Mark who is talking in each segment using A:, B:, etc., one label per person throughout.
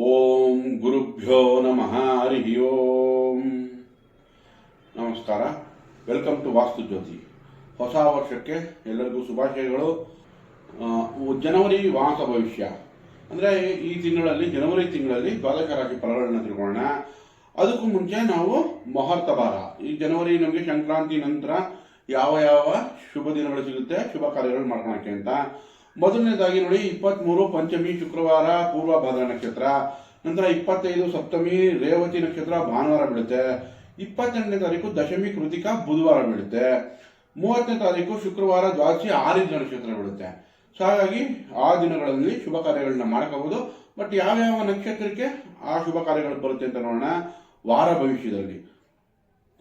A: ಓಂ ಗುರುಭ್ಯೋ ನಮಃ ಹರಿ ಓಂ. ನಮಸ್ಕಾರ. Welcome to Vastu Jyoti. ಹೊಸ ವರ್ಷಕ್ಕೆ ಎಲ್ಲರಿಗೂ ಶುಭಾಶಯಗಳು. ಜನವರಿ ವಾಸ ಭವಿಷ್ಯ. ಅಂದರೆ ಈ ತಿಂಗಳಲ್ಲಿ, ಜನವರಿ ತಿಂಗಳಲ್ಲಿ ದ್ವಾದಶ ರಾಶಿ ಫಲಗಳನ್ನು ತಿಳ್ಕೊಳ್ಳೋಣ. ಅದಕ್ಕೂ ಮುಂಚೆ ನಾವು ಮುಹೂರ್ತ ಭಾರ. ಈ ಜನವರಿ ನಮಗೆ ಸಂಕ್ರಾಂತಿ ನಂತರ ಯಾವ ಯಾವ ಶುಭ ದಿನಗಳು ಸಿಗುತ್ತೆ, ಶುಭ ಕಾರ್ಯಗಳು ಮಾಡ್ಕೊಳಕ್ಕೆ ಅಂತ. ಮೊದಲನೇದಾಗಿ ನೋಡಿ ಇಪ್ಪತ್ಮೂರು ಪಂಚಮಿ ಶುಕ್ರವಾರ ಪೂರ್ವ ಭಾದ್ರ ನಕ್ಷತ್ರ, ನಂತರ ಇಪ್ಪತ್ತೈದು ಸಪ್ತಮಿ ರೇವತಿ ನಕ್ಷತ್ರ ಭಾನುವಾರ ಬೀಳುತ್ತೆ. ಇಪ್ಪತ್ತೆಂಟನೇ ತಾರೀಕು ದಶಮಿ ಕೃತಿಕ ಬುಧವಾರ ಬೀಳುತ್ತೆ. ಮೂವತ್ತನೇ ತಾರೀಕು ಶುಕ್ರವಾರ ದ್ವಾದಶಿ ಆರಿದ್ರ ನಕ್ಷತ್ರ ಬೀಳುತ್ತೆ. ಸೊ, ಹಾಗಾಗಿ ಆ ದಿನಗಳಲ್ಲಿ ಶುಭ ಕಾರ್ಯಗಳನ್ನ ಮಾಡ್ಕೋಬಹುದು. ಬಟ್ ಯಾವ್ಯಾವ ನಕ್ಷತ್ರಕ್ಕೆ ಆ ಶುಭ ಕಾರ್ಯಗಳು ಬರುತ್ತೆ ಅಂತ ನೋಡೋಣ. ವಾರ ಭವಿಷ್ಯದಲ್ಲಿ.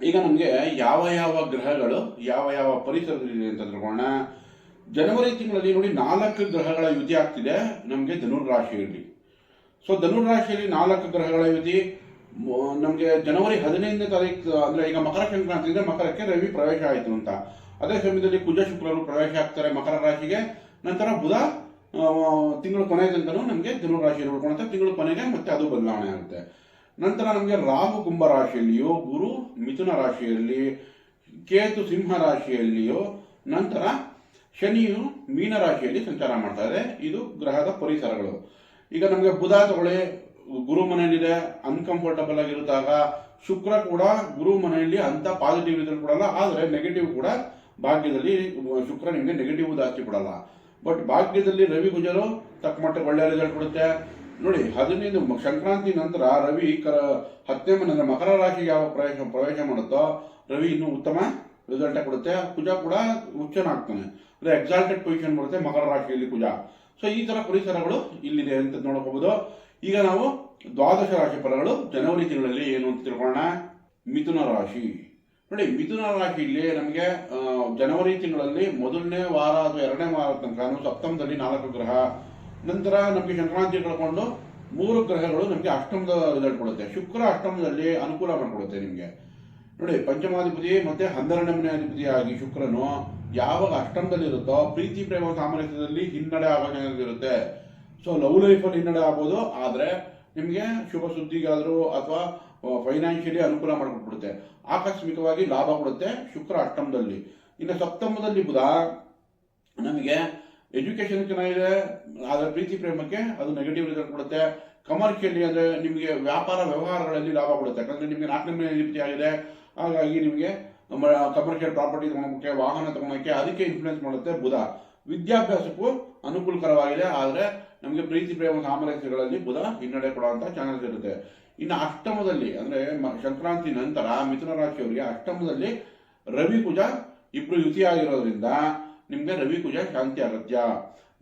A: ಈಗ ನಮಗೆ ಯಾವ ಯಾವ ಗ್ರಹಗಳು, ಯಾವ ಯಾವ ಪರಿಸರದಲ್ಲಿದೆ ಅಂತ ತಿಳ್ಕೊಳ್ಳೋಣ. ಜನವರಿ ತಿಂಗಳಲ್ಲಿ ನೋಡಿ ನಾಲ್ಕು ಗ್ರಹಗಳ ಯುತಿ ಆಗ್ತಿದೆ, ನಮಗೆ ಧನುರ್ ರಾಶಿಯಲ್ಲಿ ಸೊ ಧನುರ್ ರಾಶಿಯಲ್ಲಿ ನಾಲ್ಕು ಗ್ರಹಗಳ ಯುತಿ ನಮಗೆ ಜನವರಿ ಹದಿನೈದನೇ ತಾರೀಕು ಅಂದ್ರೆ ಈಗ ಮಕರ ಸಂಕ್ರಾಂತಿ ಇದೆ, ಮಕರಕ್ಕೆ ರವಿ ಪ್ರವೇಶ ಆಯಿತು ಅಂತ. ಅದೇ ಸಮಯದಲ್ಲಿ ಕುಜ ಶುಕ್ರರು ಪ್ರವೇಶ ಆಗ್ತಾರೆ ಮಕರ ರಾಶಿಗೆ. ನಂತರ ಬುಧ ತಿಂಗಳು ಕೊನೆ ತನಕನೂ ನಮಗೆ ಧನುರ್ ರಾಶಿ ಉಳ್ಕೊಳುತ್ತೆ. ತಿಂಗಳು ಕೊನೆಗೆ ಮತ್ತೆ ಅದು ಬದಲಾವಣೆ ಆಗುತ್ತೆ. ನಂತರ ನಮಗೆ ರಾಹು ಕುಂಭ ರಾಶಿಯಲ್ಲಿಯೋ, ಗುರು ಮಿಥುನ ರಾಶಿಯಲ್ಲಿ ಕೇತು ಸಿಂಹ ರಾಶಿಯಲ್ಲಿಯೋ, ನಂತರ ಶನಿಯು ಮೀನ ರಾಶಿಯಲ್ಲಿ ಸಂಚಾರ ಮಾಡ್ತಾ ಇದೆ. ಇದು ಗ್ರಹದ ಪರಿಸರಗಳು. ಈಗ ನಮಗೆ ಬುಧ ತಗೊಳ್ಳಿ, ಗುರು ಮನೆಯಲ್ಲಿದೆ ಅನ್ಕಂಫರ್ಟಬಲ್ ಆಗಿರುತ್ತಾಗ ಶುಕ್ರ ಕೂಡ ಗುರು ಮನೆಯಲ್ಲಿ ಅಂತ ಪಾಸಿಟಿವ್ ರಿಸಲ್ಟ್ ಕೊಡಲ್ಲ, ಆದರೆ ನೆಗೆಟಿವ್ ಕೂಡ ಭಾಗ್ಯದಲ್ಲಿ ಶುಕ್ರ ನಿಮಗೆ ನೆಗೆಟಿವ್ ಜಾಸ್ತಿ ಕೊಡಲ್ಲ. ಬಟ್ ಭಾಗ್ಯದಲ್ಲಿ ರವಿ ಗುಜರು, ತಕ್ಕ ಮಟ್ಟಿಗೆ ಒಳ್ಳೆಯ ರಿಸಲ್ಟ್ ಕೊಡುತ್ತೆ. ನೋಡಿ, ಹದಿನೈದು ಸಂಕ್ರಾಂತಿ ನಂತರ ರವಿ ಕರ, ಹತ್ತನೇ ಮನೆ ಮಕರ ರಾಶಿಗೆ ಯಾವ ಪ್ರವೇಶ ಪ್ರವೇಶ ಮಾಡುತ್ತೋ, ರವಿ ಇನ್ನೂ ಉತ್ತಮ ರಿಸಲ್ಟ್ ಕೊಡುತ್ತೆ. ಕುಜ ಕೂಡ ಉಚ್ಚನಾಗ್ತಾನೆ ಅಂದ್ರೆ ಎಕ್ಸಾಲ್ಟೆಡ್ ಪೊಸಿಷನ್ ಬರುತ್ತೆ ಮಕರ ರಾಶಿಯಲ್ಲಿ ಕುಜ ಸೊ ಈ ತರ ಪರಿಸರಗಳು ಇಲ್ಲಿದೆ ಅಂತ ನೋಡಬಹುದು ಈಗ ನಾವು ದ್ವಾದಶ ರಾಶಿ ಫಲಗಳು ಜನವರಿ ತಿಂಗಳಲ್ಲಿ ಏನು ಅಂತ ತಿಳ್ಕೊಳ್ಳೋಣ. ಮಿಥುನ ರಾಶಿ. ನೋಡಿ, ಮಿಥುನ ರಾಶಿಯಲ್ಲಿ ನಮಗೆ ಜನವರಿ ತಿಂಗಳಲ್ಲಿ ಮೊದಲನೇ ವಾರ ಅಥವಾ ಎರಡನೇ ವಾರ ತನಕ ಸಪ್ತಮದಲ್ಲಿ ನಾಲ್ಕು ಗ್ರಹ, ನಂತರ ನಮಗೆ ಸಂಕ್ರಾಂತಿ ಕಳ್ಕೊಂಡು ಮೂರು ಗ್ರಹಗಳು ನಮಗೆ ಅಷ್ಟಮದ ರಿಸಲ್ಟ್ ಕೊಡುತ್ತೆ. ಶುಕ್ರ ಅಷ್ಟಮದಲ್ಲಿ ಅನುಕೂಲ ಮಾಡಿಕೊಡುತ್ತೆ ನಿಮಗೆ. ನೋಡಿ ಪಂಚಮಾಧಿಪತಿ ಮತ್ತೆ ಹನ್ನೆರಡನೇ ಅಧಿಪತಿಯಾಗಿ ಶುಕ್ರನು ಯಾವಾಗ ಅಷ್ಟಮದಲ್ಲಿ ಇರುತ್ತೋ ಪ್ರೀತಿ, ಪ್ರೇಮ, ಸಾಮರಸ್ಯದಲ್ಲಿ ಹಿನ್ನಡೆ ಆಗೋ ಚಾನ್ಸಸ್ ಸೊ ಲವ್ ಲೈಫಲ್ಲಿ ಹಿನ್ನಡೆ ಆಗ್ಬೋದು, ಆದರೆ ನಿಮಗೆ ಶುಭ ಸುದ್ದಿಗಾದರೂ ಅಥವಾ ಫೈನಾನ್ಷಿಯಲಿ ಅನುಕೂಲ ಮಾಡಿಕೊಟ್ಬಿಡುತ್ತೆ. ಆಕಸ್ಮಿಕವಾಗಿ ಲಾಭ ಕೊಡುತ್ತೆ ಶುಕ್ರ ಅಷ್ಟಮದಲ್ಲಿ ಇನ್ನು ಸಪ್ತಮದಲ್ಲಿ ಬುಧ, ನಮಗೆ ಎಜುಕೇಶನ್ ಚೆನ್ನಾಗಿದೆ, ಆದರೆ ಪ್ರೀತಿ, ಪ್ರೇಮಕ್ಕೆ ಅದು ನೆಗೆಟಿವ್ ರಿಸಲ್ಟ್ ಕೊಡುತ್ತೆ. ಕಮರ್ಷಿಯಲಿ ಅಂದರೆ ನಿಮಗೆ ವ್ಯಾಪಾರ ವ್ಯವಹಾರಗಳಲ್ಲಿ ಲಾಭ ಕೊಡುತ್ತೆ. ಯಾಕಂದರೆ ನಿಮಗೆ ನಾಲ್ಕನೇ ಅಧಿಪತಿ ಆಗಿದೆ ಹಾಗಾಗಿ ನಿಮಗೆ ಕಮರ್ಷಿಯಲ್ ಪ್ರಾಪರ್ಟಿ ತಗೊಳಕ್ಕೆ, ವಾಹನ ತಗೊಳಕ್ಕೆ ಅದಕ್ಕೆ ಇನ್ಫ್ಲುಯೆನ್ಸ್ ಮಾಡುತ್ತೆ ಬುಧ. ವಿದ್ಯಾಭ್ಯಾಸಕ್ಕೂ ಅನುಕೂಲಕರವಾಗಿದೆ, ಆದರೆ ನಮಗೆ ಪ್ರೀತಿ, ಪ್ರೇಮ, ಸಾಮರಸ್ಯಗಳಲ್ಲಿ ಬುಧ ಹಿನ್ನಡೆ ಕೊಡುವಂಥ ಚಾನಲ್ಸ್ ಇರುತ್ತೆ. ಇನ್ನು ಅಷ್ಟಮದಲ್ಲಿ, ಅಂದರೆ ಸಂಕ್ರಾಂತಿ ನಂತರ ಮಿಥುನ ರಾಶಿಯವರಿಗೆ ಅಷ್ಟಮದಲ್ಲಿ ರವಿ ಕುಜ ಇಬ್ರು ಯುತಿಯಾಗಿರೋದ್ರಿಂದ ನಿಮಗೆ ರವಿ ಕುಜ ಶಾಂತಿ ಅಗತ್ಯ.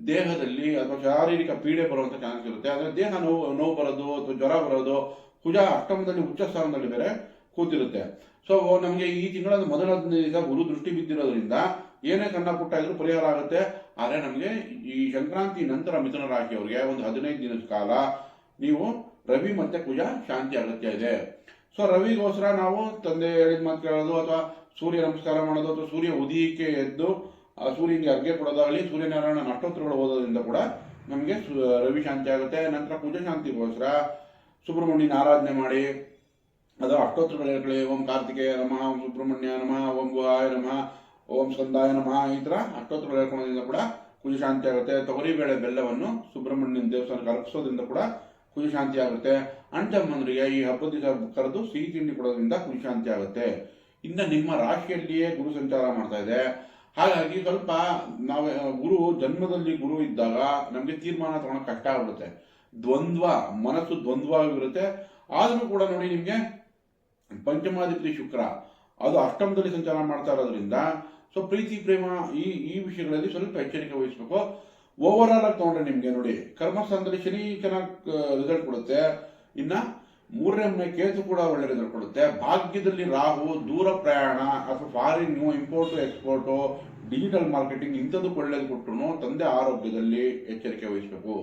A: ದೇಹದಲ್ಲಿ ಅಥವಾ ಶಾರೀರಿಕ ಪೀಡೆ ಬರುವಂತ ಚಾನ್ಸ್ ಇರುತ್ತೆ. ಆದರೆ ದೇಹ ನೋವು ನೋವು ಬರೋದು ಅಥವಾ ಜ್ವರ ಬರೋದು ಕುಜ ಅಷ್ಟಮದಲ್ಲಿ, ಉಚ್ಚ ಸ್ಥಾನದಲ್ಲಿ ಬೇರೆ ಕೂತಿರುತ್ತೆ. ಸೊ ನಮಗೆ ಈ ತಿಂಗಳ ಮೊದಲ ಹದಿನೈದು ಗುರು ದೃಷ್ಟಿ ಬಿದ್ದಿರೋದ್ರಿಂದ ಏನೇ ಸಣ್ಣ ಪುಟ್ಟ ಇದ್ರೂ ಪರಿಹಾರ ಆಗುತ್ತೆ. ಆದರೆ ನಮಗೆ ಈ ಸಂಕ್ರಾಂತಿ ನಂತರ ಮಿಥುನ ರಾಶಿಯವರಿಗೆ ಒಂದು ಹದಿನೈದು ದಿನದ ಕಾಲ ನೀವು ರವಿ ಮತ್ತೆ ಕುಜ ಶಾಂತಿ ಅಗತ್ಯ ಇದೆ. ಸೊ ರವಿಗೋಸ್ಕರ ನಾವು ತಂದೆ ಹೇಳಿದ ಮಾತು ಕೇಳೋದು ಅಥವಾ ಸೂರ್ಯ ನಮಸ್ಕಾರ ಮಾಡೋದು ಅಥವಾ ಸೂರ್ಯ ಉದಯಕ್ಕೆ ಎದ್ದು ಸೂರ್ಯನಿಗೆ ಅರ್ಘ್ಯ ಕೊಡೋದಾಗಲಿ ಸೂರ್ಯನಾರಾಯಣ ನಷ್ಟೋತ್ತರಗಳು ಓದೋದ್ರಿಂದ ಕೂಡ ನಮಗೆ ರವಿ ಶಾಂತಿ ಆಗುತ್ತೆ. ನಂತರ ಕುಜ ಶಾಂತಿಗೋಸ್ಕರ ಸುಬ್ರಹ್ಮಣ್ಯನ ಆರಾಧನೆ ಮಾಡಿ ಅದು ಅಷ್ಟೋತ್ತರ ಓಂ ಕಾರ್ತಿಕೇಯ ನಮಃ, ಓಂ ಸುಬ್ರಹ್ಮಣ್ಯ ನಮಃ, ಓಂ ಗುಹಾಯ ನಮಃ, ಓಂ ಸಂದಾಯ ನಮಃ, ಈ ಥರ ಅಷ್ಟೋತ್ತರ ಹೇಳ್ಕೊಳ್ಳೋದ್ರಿಂದ ಕೂಡ ಕುಜ ಶಾಂತಿ ಆಗುತ್ತೆ. ತೊಗರಿಬೇಳೆ ಬೆಲ್ಲವನ್ನು ಸುಬ್ರಹ್ಮಣ್ಯನ ದೇವಸ್ಥಾನಕ್ಕೆ ಅರ್ಪಿಸೋದ್ರಿಂದ ಕೂಡ ಕುಜ ಶಾಂತಿ ಆಗುತ್ತೆ. ಅಂಟಮ್ಮಂದ್ರಿಗೆ ಈ ಹಬ್ಬದ ದಿವಸ ಕರೆದು ಸಿಹಿ ತಿಂಡಿ ಕೊಡೋದ್ರಿಂದ ಕುಜ ಶಾಂತಿ ಆಗುತ್ತೆ. ಇನ್ನು ನಿಮ್ಮ ರಾಶಿಯಲ್ಲಿಯೇ ಗುರು ಸಂಚಾರ ಮಾಡ್ತಾ ಇದೆ. ಹಾಗಾಗಿ ಸ್ವಲ್ಪ ನಾವು, ಗುರು ಜನ್ಮದಲ್ಲಿ ಗುರು ಇದ್ದಾಗ ನಮಗೆ ತೀರ್ಮಾನ ತಗೊಳಕ್ ಕಷ್ಟ ಆಗ್ಬಿಡುತ್ತೆ. ದ್ವಂದ್ವ, ಮನಸ್ಸು ದ್ವಂದ್ವ ಆಗಿರುತ್ತೆ. ಆದರೂ ಕೂಡ ನೋಡಿ ನಿಮಗೆ ಪಂಚಮಾಧಿಪತಿ ಶುಕ್ರ, ಅದು ಅಷ್ಟಮದಲ್ಲಿ ಸಂಚಾರ ಮಾಡ್ತಾ ಇರೋದ್ರಿಂದ ಸೊ ಪ್ರೀತಿ, ಪ್ರೇಮ ಈ ಈ ವಿಷಯಗಳಲ್ಲಿ ಸ್ವಲ್ಪ ಎಚ್ಚರಿಕೆ ವಹಿಸಬೇಕು. ಓವರ್ ಆಲ್ ಆಗಿ ತಗೊಂಡ್ರೆ ನಿಮಗೆ ನೋಡಿ, ಕರ್ಮಸ್ಥಾನದಲ್ಲಿ ಶನಿ ಚೆನ್ನಾಗಿ ರಿಸಲ್ಟ್ ಕೊಡುತ್ತೆ. ಇನ್ನ ಮೂರನೇ ಮನೆ ಕೇತು ಕೂಡ ಒಳ್ಳೆ ರಿಸಲ್ಟ್ ಕೊಡುತ್ತೆ. ಭಾಗ್ಯದಲ್ಲಿ ರಾಹು, ದೂರ ಪ್ರಯಾಣ, ಅಥವಾ foreign import export digital marketing ಇಂಥದ್ದು ಒಳ್ಳೇದು ಕೊಟ್ಟರು ತಂದೆ ಆರೋಗ್ಯದಲ್ಲಿ ಎಚ್ಚರಿಕೆ ವಹಿಸಬೇಕು.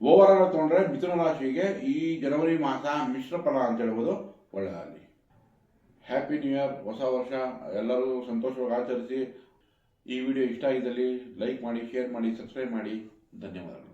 A: ಓವರ್ ಆಲ್ ತಗೊಂಡ್ರೆ ಮಿಥುನ ರಾಶಿಗೆ ಈ ಜನವರಿ ಮಾಸ ಮಿಶ್ರ ಫಲ ಅಂತ ಹೇಳ್ಬೋದು ಒಳ್ಳೆಯದಾಗಲಿ ಹ್ಯಾಪಿ ನ್ಯೂ ಇಯರ್ ಹೊಸ ವರ್ಷ, ಎಲ್ಲರೂ ಸಂತೋಷವಾಗಿ ಆಚರಿಸಿ ಈ ವಿಡಿಯೋ ಇಷ್ಟ ಆಗಿದ್ದಲ್ಲಿ ಲೈಕ್ ಮಾಡಿ ಶೇರ್ ಮಾಡಿ ಸಬ್ಸ್ಕ್ರೈಬ್ ಮಾಡಿ. ಧನ್ಯವಾದಗಳು.